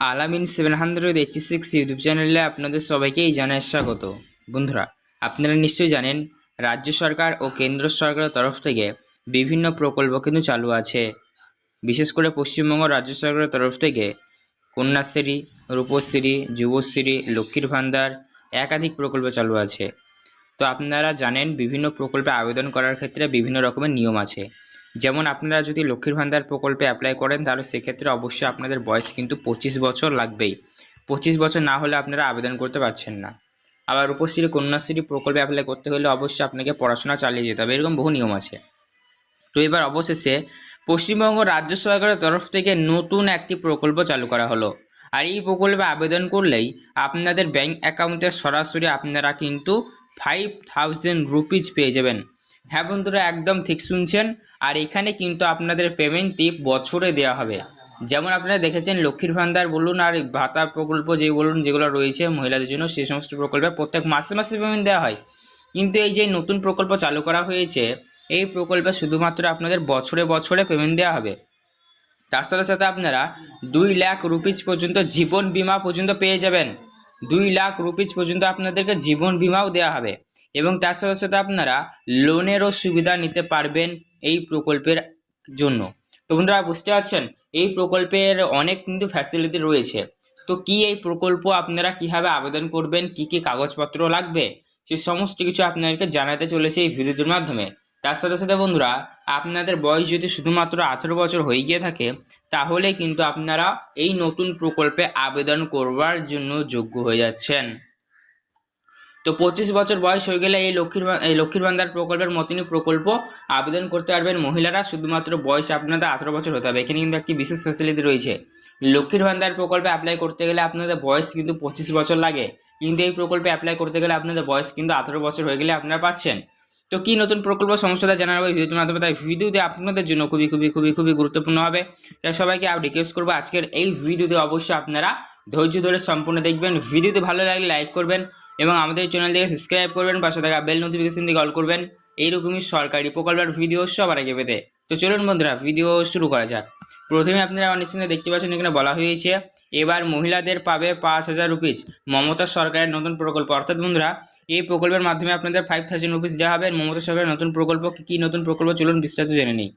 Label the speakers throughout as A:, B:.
A: Alamin seven hundred eighty six YouTube চ্যানেলে আপনাদের সবাইকেই জানাই স্বাগত। বন্ধুরা, আপনারা নিশ্চয়ই জানেন, রাজ্য সরকার ও কেন্দ্র সরকারের তরফ থেকে বিভিন্ন প্রকল্প কিন্তু চালু আছে। বিশেষ করে পশ্চিমবঙ্গ রাজ্য সরকারের তরফ থেকে কন্যাশ্রী, রূপশ্রী, যুবশ্রী, লক্ষ্মীর ভাণ্ডার একাধিক প্রকল্প চালু আছে। তো আপনারা জানেন, বিভিন্ন প্রকল্পে আবেদন করার ক্ষেত্রে বিভিন্ন রকমের নিয়ম আছে। যেমন আপনারা যদি লক্ষ্মীর ভান্ডার প্রকল্পে অ্যাপ্লাই করেন, তাহলে সেক্ষেত্রে অবশ্যই আপনাদের বয়স কিন্তু পঁচিশ বছর লাগবেই। পঁচিশ বছর না হলে আপনারা আবেদন করতে পারছেন না। আবার রূপশ্রী কন্যাশ্রী প্রকল্পে অ্যাপ্লাই করতে হলে অবশ্যই আপনাকে পড়াশোনা চালিয়ে যেতে হবে, এরকম বহু নিয়ম আছে। তো এবার অবশেষে পশ্চিমবঙ্গ রাজ্য সরকারের তরফ থেকে নতুন একটি প্রকল্প চালু করা হলো। আর এই প্রকল্পে আবেদন করলেই আপনাদের ব্যাংক অ্যাকাউন্টে সরাসরি আপনারা কিন্তু ফাইভ থাউজেন্ড রুপিজ পেয়ে যাবেন। হ্যাঁ বন্ধুরা, একদম ঠিক শুনছেন। আর এখানে কিন্তু আপনাদের পেমেন্টটি বছরে দেওয়া হবে। যেমন আপনারা দেখেছেন, লক্ষ্মীর ভান্ডার বলুন আর ভাতা প্রকল্প যে বলুন, যেগুলো রয়েছে মহিলাদের জন্য সেই সমস্ত প্রকল্পে প্রত্যেক মাসে মাসে পেমেন্ট দেওয়া হয়। কিন্তু এই যে নতুন প্রকল্প চালু করা হয়েছে, এই প্রকল্পে শুধুমাত্র আপনাদের বছরে বছরে পেমেন্ট দেওয়া হবে। তার সাথে সাথে আপনারা দুই লাখ রুপিজ পর্যন্ত জীবন বিমা পর্যন্ত পেয়ে যাবেন। দুই লাখ রুপিজ পর্যন্ত আপনাদেরকে জীবন বিমাও দেওয়া হবে। এবং তার সাথে সাথে আপনারা লোনেরও সুবিধা নিতে পারবেন এই প্রকল্পের জন্য। তো বন্ধুরা, বুঝতে পারছেন? এই প্রকল্পের অনেক কিন্তু ফ্যাসিলিটি রয়েছে। তো কি এই প্রকল্প আপনারা কীভাবে আবেদন করবেন? কি কি কাগজপত্র লাগবে? সে সমস্ত কিছু আপনাদেরকে জানাতে চলেছে এই ভিডিওটির মাধ্যমে। তার সাথে সাথে বন্ধুরা, আপনাদের বয়স যদি শুধুমাত্র আঠেরো বছর হয়ে গিয়ে থাকে, তাহলে কিন্তু আপনারা এই নতুন প্রকল্পে আবেদন করবার জন্য যোগ্য হয়ে যাচ্ছেন। তো পঁচিশ বছর বয়স হয়ে গেলে এই লক্ষ্মীর এই লক্ষ্মীর ভান্ডার প্রকল্পের মতনই প্রকল্প আবেদন করতে পারবেন মহিলারা। শুধুমাত্র বয়স আপনাদের আঠেরো বছর হতে হবে। এখানে কিন্তু একটি বিশেষ ফ্যাসিলিটি রয়েছে। লক্ষ্মীর ভান্ডার প্রকল্পে অ্যাপ্লাই করতে গেলে আপনাদের বয়স কিন্তু পঁচিশ বছর লাগে। কিন্তু এই প্রকল্পে অ্যাপ্লাই করতে গেলে আপনাদের বয়স কিন্তু আঠেরো বছর হয়ে গেলে আপনারা পাচ্ছেন। তো কী নতুন প্রকল্প সমস্যাটা জানাব হবে? ভিডিওর মাধ্যমে তাই ভিডিওতে আপনাদের জন্য খুবই খুবই খুবই খুবই গুরুত্বপূর্ণ হবে। তাই সবাইকে আর রিকোয়েস্ট করব আজকের এই ভিডিওতে অবশ্যই আপনারা ধৈর্য ধরে সম্পূর্ণ দেখবেন। ভিডিওতে ভালো লাগলে লাইক করবেন এবং আমাদের চ্যানেল চ্যানেলটিকে সাবস্ক্রাইব করবেন, পাশে থাকা বেল নোটিফিকেশন দিয়ে অল করবেন। এইরকমই সরকারি প্রকল্পের ভিডিও সবার আগে পেতে। তো চলুন বন্ধুরা, ভিডিও শুরু করা যাক। প্রথমে আপনারা সময় দেখতে পাচ্ছেন, এখানে বলা হয়েছে, এবার মহিলাদের পাবে পাঁচ হাজার রুপিজ মমতা সরকারের নতুন প্রকল্প। অর্থাৎ বন্ধুরা, এই প্রকল্পের মাধ্যমে আপনাদের ফাইভ থাউজেন্ড রুপিজ দেওয়া হবে। মমতা সরকারের নতুন প্রকল্প কী নতুন প্রকল্প চলুন বিস্তারিত জেনে নিই।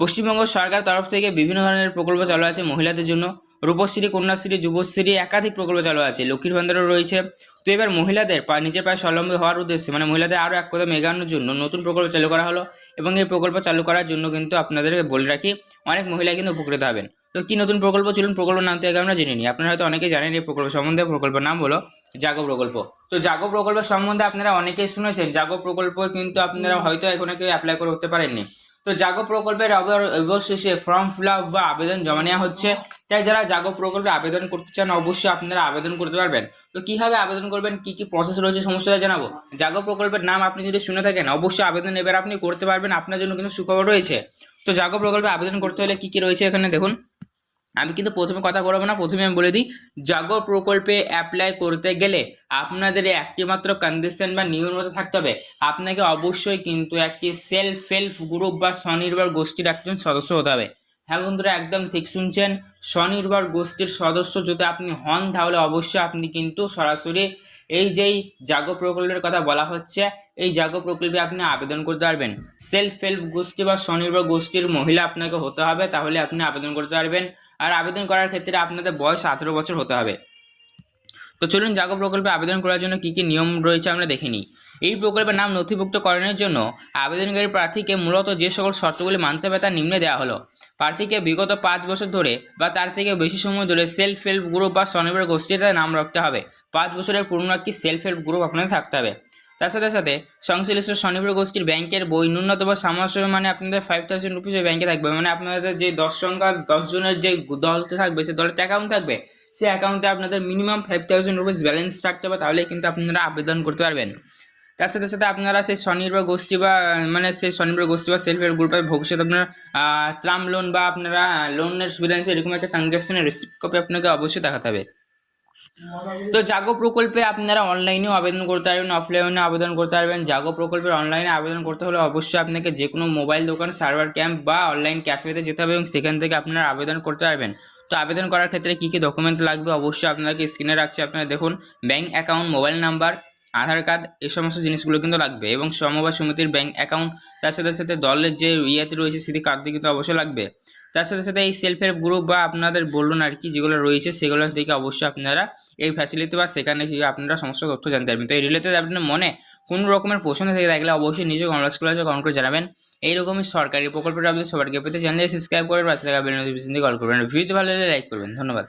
A: পশ্চিমবঙ্গ সরকার তরফ থেকে বিভিন্ন ধরনের প্রকল্প চালু আছে মহিলাদের জন্য। রূপশ্রী, কন্যাশ্রী, যুবশ্রী একাধিক প্রকল্প চালু আছে। লক্ষ্মীর ভান্ডারও রয়েছে। তো এবার মহিলাদের পা নিজের পায়ে স্বলম্বী হওয়ার উদ্দেশ্যে মানে মহিলাদের আরও এক কদম এগানোর জন্য নতুন প্রকল্প চালু করা হলো এবং এই প্রকল্প চালু করার জন্য কিন্তু আপনাদেরকে বলে রাখি, অনেক মহিলা কিন্তু উপকৃত হবেন। তো কি নতুন প্রকল্প? চলুন প্রকল্পের নাম থেকে আমরা জেনে নিই। আপনারা হয়তো অনেকেই জানেন এই প্রকল্প সম্বন্ধে, প্রকল্পের নাম হলো জাগো প্রকল্প। তো জাগো প্রকল্প সম্বন্ধে আপনারা অনেকেই শুনেছেন। জাগো প্রকল্প কিন্তু আপনারা হয়তো এখনও কেউ অ্যাপ্লাই করে উঠতে পারেননি। তো জাগো প্রকল্পের অবশেষে ফর্ম ফিল আপ বা আবেদন জমা নেওয়া হচ্ছে। তাই যারা জাগো প্রকল্পে আবেদন করতে চান, অবশ্যই আপনারা আবেদন করতে পারবেন। তো কীভাবে আবেদন করবেন? কি কি প্রসেস রয়েছে সমস্যাটা জানাব। জাগো প্রকল্পের নাম আপনি যদি শুনে থাকেন, অবশ্যই আবেদন এবার আপনি করতে পারবেন। আপনার জন্য কিন্তু সুখবর রয়েছে। তো জাগো প্রকল্পে আবেদন করতে হলে কি কি রয়েছে এখানে দেখুন। আমি কিন্তু প্রথমে কথা বলব না, প্রথমে আমি বলে দিই জাগর প্রকল্পে অ্যাপ্লাই করতে গেলে আপনাদের একটি মাত্র কন্ডিশন বা নিয়মিত থাকতে হবে। আপনাকে অবশ্যই কিন্তু একটি সেলফ হেল্প গ্রুপ বা স্বনির্ভর গোষ্ঠীর একজন সদস্য হতে হবে। হ্যাঁ বন্ধুরা, একদম ঠিক শুনছেন। স্বনির্ভর গোষ্ঠীর সদস্য যদি আপনি হন, তাহলে অবশ্যই আপনি কিন্তু সরাসরি এই যেই জাগো প্রকল্পের কথা বলা হচ্ছে, এই জাগো প্রকল্পে আপনি আবেদন করতে পারবেন। সেলফ হেল্প গোষ্ঠী বা স্বনির্ভর গোষ্ঠীর মহিলা আপনাকে হতে হবে, তাহলে আপনি আবেদন করতে পারবেন। আর আবেদন করার ক্ষেত্রে আপনাদের বয়স আঠেরো বছর হতে হবে। তো চলুন জাগো প্রকল্পে আবেদন করার জন্য কী কী নিয়ম রয়েছে আমরা দেখে নিই। এই প্রকল্পের নাম নথিভুক্তকরণের জন্য আবেদনকারী প্রার্থীকে মূলত যে সকল শর্তগুলি মানতে হবে তা নিম্নে দেওয়া হলো। প্রার্থীকে বিগত পাঁচ বছর ধরে বা তার থেকে বেশি সময় ধরে সেলফ হেল্প গ্রুপ বা স্বনির্ভর গোষ্ঠীতে নাম রাখতে হবে। পাঁচ বছরের পুরনো একটি সেলফ হেল্প গ্রুপ আপনাদের থাকতে হবে। তার সাথে সাথে সংশ্লিষ্ট স্বনির্ভর গোষ্ঠীর ব্যাংকের বই, ন্যূনতম সামর্থ্য মানে আপনাদের ফাইভ থাউজেন্ড রুপিস ব্যাংকে থাকবে। মানে আপনাদের যে দশ সংখ্যা দশজনের যে দলতে থাকবে, সে দলের অ্যাকাউন্ট থাকবে। সেই অ্যাকাউন্টে আপনাদের minimum five thousand rupees balance থাকতে হবে। তাহলে কিন্তু আপনারা আবেদন করতে পারবেন। তার সাথে সাথে আপনারা সেই স্বনির্ভর গোষ্ঠী বা মানে সেই স্বনির্ভর গোষ্ঠী বা সেলফ হেল্প গ্রুপের ভবিষ্যতে আপনারা ট্রাম লোন বা আপনারা লোনের সুবিধা নিচ্ছে এরকম একটা ট্রানজ্যাকশনের রিসিপ্ট কপি আপনাকে অবশ্যই দেখাতে হবে। তো জাগো প্রকল্পে আপনারা অনলাইনেও আবেদন করতে পারবেন অফলাইনে আবেদন করতে পারবেন। জাগো প্রকল্পের অনলাইনে আবেদন করতে হলে অবশ্যই আপনাকে যে কোনো মোবাইল দোকান সার্ভার ক্যাম্প বা অনলাইন ক্যাফেতে যেতে হবে এবং সেখান থেকে আপনারা আবেদন করতে পারবেন। তো আবেদন করার ক্ষেত্রে কী কী ডকুমেন্ট লাগবে? অবশ্যই আপনাকে স্ক্রিনে রাখছি। আপনারা দেখুন bank account mobile number Aadhaar card এই সমস্ত জিনিসগুলো কিন্তু লাগবে এবং সমবায় সমিতির ব্যাঙ্ক অ্যাকাউন্ট তার সাথে সাথে দলের যে ইয়াতে রয়েছে সেটি কার্ডটি কিন্তু অবশ্যই লাগবে। তার সাথে সাথে এই সেলফ হেল্প গ্রুপ বা আপনাদের বলুন আর কি যেগুলো রয়েছে সেগুলো থেকে অবশ্যই আপনারা এই ফ্যাসিলিটি বা সেখানে গিয়ে আপনারা সমস্ত তথ্য জানতে পারবেন। তো এই রিলেটেড আপনার মনে কোনো রকমের প্রশ্ন থেকে থাকলে অবশ্যই নিজে কমেন্ট ক্লাসে কমেন্ট করে জানাবেন। এইরকমই সরকারি প্রকল্পের আপনি সবাইকে পেতে চ্যানেলে সাবস্ক্রাইব করে পাশে থাকা বেল নোটিফিকেশন দিয়ে কল করবেন। ভিডিও ভালো লাগলে লাইক করবেন। ধন্যবাদ।